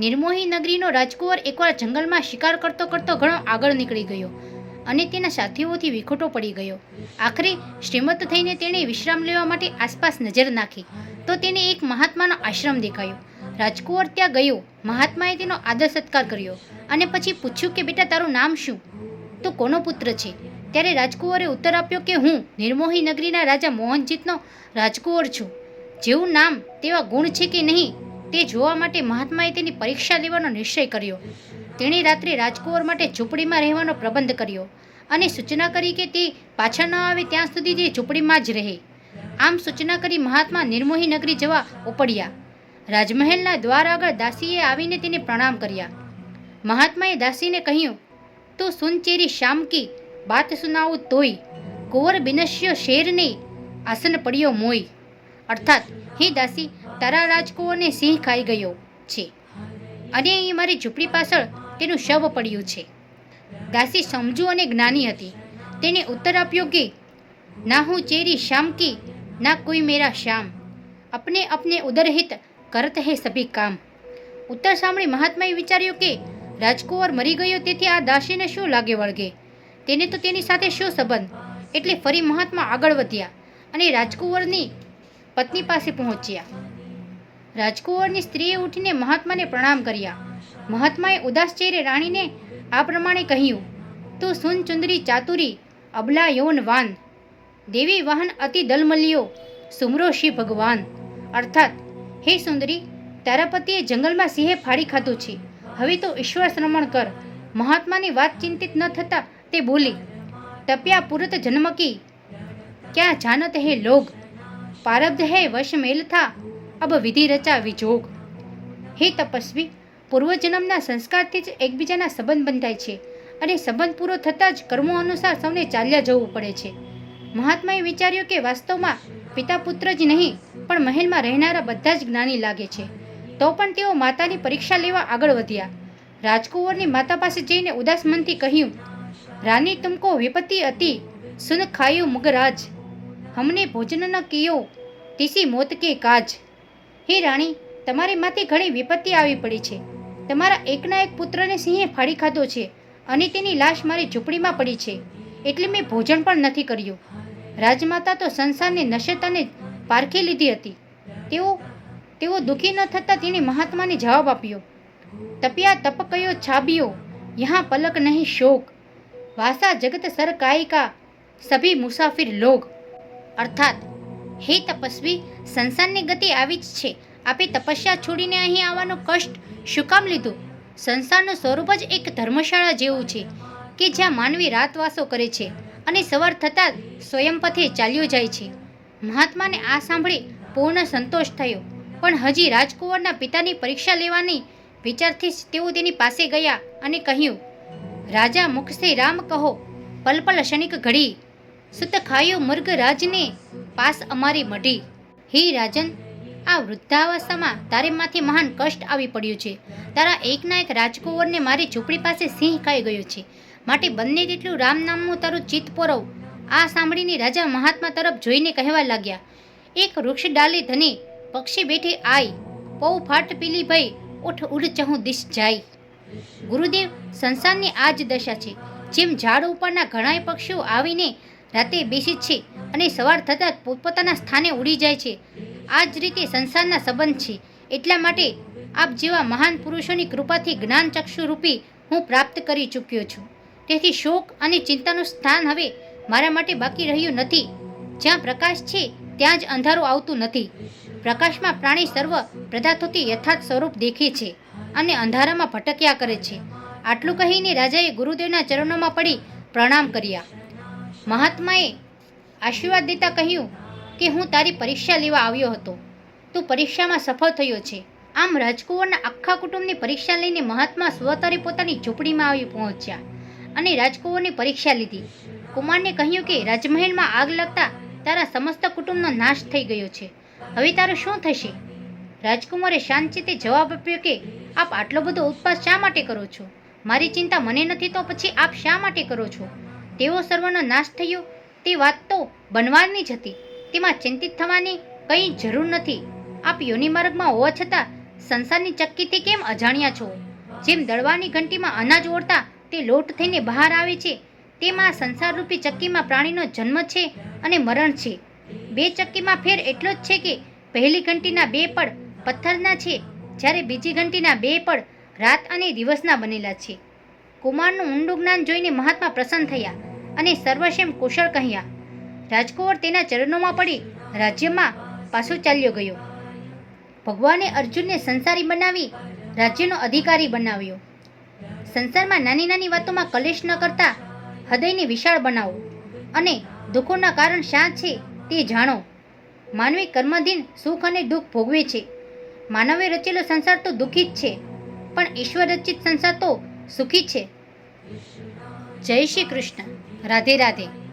નિર્મોહી નગરીનો રાજકુંવર એકવાર જંગલમાં શિકાર કરતો કરતો ઘણો આગળ નીકળી ગયો અને તેના સાથીઓથી વિખોટો પડી ગયો. આખરે શ્રીમંત થઈને તેણે વિશ્રામ લેવા માટે આસપાસ નજર નાખી તો તેને એક મહાત્માનો આશ્રમ દેખાયો. રાજકુંવર ત્યાં ગયો. મહાત્માએ તેનો આદર સત્કાર કર્યો અને પછી પૂછ્યું કે, બેટા, તારું નામ શું? તો કોનો પુત્ર છે? ત્યારે રાજકુંવરે ઉત્તર આપ્યો કે, હું નિર્મોહી નગરીના રાજા મોહનજીતનો રાજકુંવર છું. જેવું નામ તેવા ગુણ છે કે નહીં તે જોવા માટે મહાત્માએ તેની પરીક્ષા લેવાનો નિશ્ચય કર્યો. તેણે રાત્રે રાજકુંવર માટે ઝૂંપડીમાં રહેવાનો પ્રબંધ કર્યો અને સૂચના કરી કે તે પાછા ન આવે ત્યાં સુધી તે ઝૂંપડીમાં જ રહે. આમ સૂચના કરી મહાત્મા નિર્મોહી નગરી જવા ઉપડ્યા. રાજમહેલના દ્વાર આગળ દાસીએ આવીને તેને પ્રણામ કર્યા. મહાત્માએ દાસીને કહ્યું, તો સુનચેરી શામ કી બાત સુનાવું તોય, કુંવર બિનશ્યો શેરને આસન પડ્યો મોય. અર્થાત, હે દાસી, તારા રાજકુંવરને સિંહ ખાઈ ગયો છે. અને એ મારી ઝૂંપડી પાછળ તેનું શવ પડ્યું છે. દાસી સમજુ અને જ્ઞાની હતી. તેને ઉત્તર આપ્યો કે, ના હું ચેરી શામ કી, ના કોઈ મેરા શ્યામ અપને અપને ઉદરહિત કરત હે સભી કામ. ઉત્તર સાંભળી મહાત્માએ વિચાર્યું કે રાજકુંવર મરી ગયો તેથી આ દાસીને શું લાગે વળગે? તેને તો તેની સાથે શું સંબંધ? એટલે ફરી મહાત્મા આગળ વધ્યા. અને રાજકુંવરની પત્ની પાસે પહોંચ્યા. રાજકુંવરની સ્ત્રીએ ઉઠીને મહાત્માને પ્રણામ કર્યા. મહાત્માએ ઉદાસ ચહેરે રાણીને આ પ્રમાણે કહ્યું, તું સુન ચુંદરી ચાતુરી, અબલા યૌન વાન. દેવી વાહન અતિ દલમલિયો, સુમરો શિવ ભગવાન. અર્થાત, હે સુંદરી, તારા પતિએ જંગલમાં સિંહે ફાડી ખાધું છે. હવે તો ઈશ્વર શ્રમણ કર. મહાત્માની વાત ચિંતિત ન થતા તે બોલી, તપ્યા પુરત જન્મકી, ક્યાં જાનત હે લોગ? પારબ્ધ है वश मेल થા, અબ વિધિ રચા વિજોગ. હે તપસ્વી, પૂર્વજન્મના સંસ્કારથી જ એકબીજાના સંબંધ બંધાય છે અને સંબંધ પૂરો થતાં જ કર્મો અનુસાર સૌને ચાલ્યા જવું પડે છે. મહાત્માએ વિચાર્યું કે વાસ્તવમાં પિતા પુત્ર જ નહીં, પણ મહેલમાં રહેનારા બધા જ જ્ઞાની લાગે છે. તો પણ તેઓ માતાની પરીક્ષા લેવા આગળ વધ્યા. રાજકુંવરની માતા પાસે જઈને ઉદાસ મનથી કહ્યું, રાની, તુમકો વિપત્તિ હતી સુન ખાયું મુગરાજ. હમને ભોજન ન કિયો તીસી મોત કે કાજ? હે રાણી, તમારી માથે ઘણી વિપત્તિ આવી પડી છે. તમારા એકના એક પુત્રને સિંહે ફાડી ખાધો છે અને તેની લાશ મારી ઝૂંપડીમાં પડી છે. એટલે મેં ભોજન પણ નથી કર્યું. રાજમાતા તો સંસારને નશેતાને પારખી લીધી હતી. તેઓ તેઓ દુઃખી ન થતાં તેણે મહાત્માને જવાબ આપ્યો. તપ્યા તપ કયો છાબિયો, યહાં પલક નહીં શોક. વાસા જગત સર કાયિકા, સભી મુસાફિર લોગ. અર્થાત હે તપસ્વી, સંસારની ગતિ આવી જ છે. આપે તપસ્યા છોડીને અહીં આવવાનું કષ્ટ શું કામ લીધું? સંસારનું સ્વરૂપ જ એક ધર્મશાળા જેવું છે, કે જ્યાં માનવી રાતવાસો કરે છે અને સવાર થતાં સ્વયંપથે સ્વયં પથે ચાલ્યો જાય છે. મહાત્માને આ સાંભળી પૂર્ણ સંતોષ થયો. પણ હજી રાજકુંવરના પિતાની પરીક્ષા લેવાની વિચારથી જ તેઓ તેની પાસે ગયા અને કહ્યું, રાજા મુખ રામ કહો પલપલ શનિક ઘડી સુત ખાયો મૃગ પાસ અમારી મઢી. હે રાજન, આ વૃદ્ધાવસ્થામાં તારે માથે મહાન કષ્ટ આવી પડ્યું છે. તારા એકના એક રાજકુંવરને મારી ઝૂંપડી પાસે સિંહ ખાઈ ગયો છે. માટે બંને તેટલું રામ નામનું તારું ચિત્ત પોરવ, આ સાંભળીને રાજા મહાત્મા તરફ જોઈને કહેવા લાગ્યા, એક વૃક્ષ ડાલે ધને, પક્ષી બેઠે આઈ પૌ ફાટ પીલી ભઈ, ઉઠ ઉડ ચહું દિશ જાય. ગુરુદેવ સંસારની આ જ દશા છે. જેમ ઝાડ ઉપરના ઘણાય પક્ષીઓ આવીને રાતે બેસી છે અને સવાર થતાં જ પોતપોતાના સ્થાને ઉડી જાય છે. આ જ રીતે સંસારના સંબંધ છે. એટલા માટે આપ જેવા મહાન પુરુષોની કૃપાથી જ્ઞાન ચક્ષુરૂપી હું પ્રાપ્ત કરી ચૂક્યો છું. તેથી શોક અને ચિંતાનું સ્થાન હવે મારા માટે બાકી રહ્યું નથી. જ્યાં પ્રકાશ છે, ત્યાં જ અંધારું આવતું નથી. પ્રકાશમાં પ્રાણી સર્વ પદાર્થોથી યથાર્થ સ્વરૂપ દેખે છે અને અંધારામાં ભટક્યા કરે છે. આટલું કહીને રાજાએ ગુરુદેવના ચરણોમાં પડી પ્રણામ કર્યા. મહાત્માએ આશીર્વાદ દેતા કહ્યું કે હું તારી પરીક્ષા લેવા આવ્યો હતો. તું પરીક્ષામાં સફળ થયો છે. આમ રાજકુંવરના આખા કુટુંબની પરીક્ષા લઈને મહાત્મા સ્વતરે પોતાની ઝૂંપડીમાં આવી પહોંચ્યા અને રાજકુંવરની પરીક્ષા લીધી. કુમારને કહ્યું કે, રાજમહેલમાં આગ લાગતા તારા સમસ્ત કુટુંબનો નાશ થઈ ગયો છે. હવે તારું શું થશે? રાજકુમારે શાંતિથી જવાબ આપ્યો કે, આપ આટલો બધો ઉપવાસ શા માટે કરો છો? મારી ચિંતા મને નથી તો પછી આપ શા માટે કરો છો? તેઓ સર્વનો નાશ થયો. તે વાત તો બનવાની જ હતી. તેમાં ચિંતિત થવાની કંઈ જરૂર નથી. આપ યોનિ માર્ગમાં હોવા છતાં સંસારની ચક્કીથી કેમ અજાણ્યા છો? જેમ દળવાની ઘંટીમાં અનાજ ઓળતા તે લોટ થઈને બહાર આવે છે, તેમાં સંસારરૂપી ચક્કીમાં પ્રાણીનો જન્મ છે અને મરણ છે. બે ચક્કીમાં ફેર એટલો જ છે કે પહેલી ઘંટીના બે પડ પથ્થરના છે, જ્યારે બીજી ઘંટીના બે પડ રાત અને દિવસના બનેલા છે. કુમારનું ઊંડું જ્ઞાન જોઈને મહાત્મા પ્રસન્ન થયા. અને સર્વશેમ કુશળ કહ્યા. રાજકુંવર તેના ચરણોમાં પડી, રાજ્યમાં પાછો ચાલ્યો ગયો. ભગવાને અર્જુનને સંસારી બનાવી, રાજ્યનો અધિકારી બનાવ્યો. સંસારમાં નાની નાની વાતોમાં કલેશ ન કરતા, હૃદયને વિશાળ બનાવો અને દુઃખોના કારણ શા છે તે જાણો. માનવી કર્મધીન સુખ અને દુઃખ ભોગવે છે. માનવે રચેલો સંસાર તો દુઃખી જ છે, પણ ઈશ્વર રચિત સંસાર તો સુખી છે. જય શ્રી કૃષ્ણ. રાધે રાધે.